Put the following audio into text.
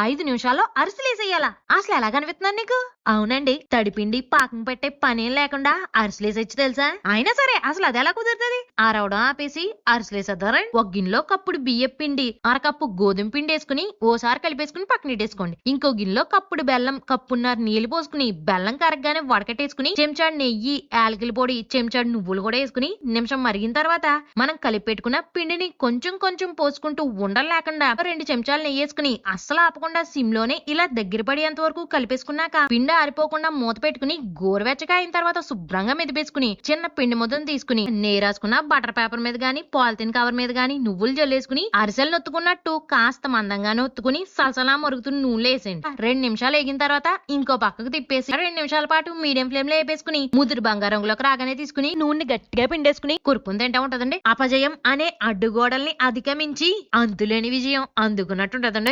ఐదు నిమిషాల్లో అరిసెలేసేయాలా? అసలు ఎలా కనిపిస్తున్నాను నీకు? అవునండి తడిపిండి పాకం పెట్టే పనేం లేకుండా అరిసెలేసొచ్చు తెలుసా? అయినా సరే అసలు అది ఎలా కుదురుతుంది? ఆరవడం ఆపేసి అరిసెలేసేద్దారండి ఒక గిన్నెలో కప్పుడు బియ్యం పిండి అరకప్పు గోధుమ పిండి వేసుకుని ఓసారి కలిపేసుకుని పక్కనెట్టేసుకోండి ఇంకో గిన్నెలో కప్పుడు బెల్లం కప్పున్నర నీళ్ళు పోసుకుని బెల్లం కరగగానే వడకట్టేసుకుని చెంచాడు నెయ్యి యాలకిల పొడి చెంచాడు నువ్వులు కూడా వేసుకుని నిమిషం మరిగిన తర్వాత మనం కలిపి పెట్టుకున్న పిండిని కొంచెం కొంచెం పోసుకుంటూ ఉండలేకుండా రెండు చెంచాలు నెయ్యి వేసుకుని అస్సలు ఆపకుండా సిమ్లోనే ఇలా దగ్గర పడేంత వరకు కలిపేసుకున్నాక పిండి ఆరిపోకుండా మూత పెట్టుకుని గోరువెచ్చగా అయిన తర్వాత శుభ్రంగా మెదిపేసుకుని చిన్న పిండి ముద్దను తీసుకుని నేరాసుకున్న బటర్ పేపర్ మీద గాని పాలిథిన్ కవర్ మీద గాని నువ్వులు జల్లేసుకుని అరిసెలు నొత్తుకున్నట్టు కాస్త మందంగానే నొత్తుకుని సలసలా మరుగుతున్న నూనెలో వేసేయండి. రెండు నిమిషాలు వేగిన తర్వాత ఇంకో పక్కకు తిప్పేసి రెండు నిమిషాల పాటు మీడియం ఫ్లేమ్లో వేపేసుకుని ముదురు బంగారంలోకి రాగానే తీసుకుని నూనె గట్టిగా పిండేసుకుని కురుకుని తింటా ఉంటదండి. అపజయం అనే అడ్డుగోడల్ని అధిగమించి అంతులేని విజయం అందుకున్నట్టుంటదండి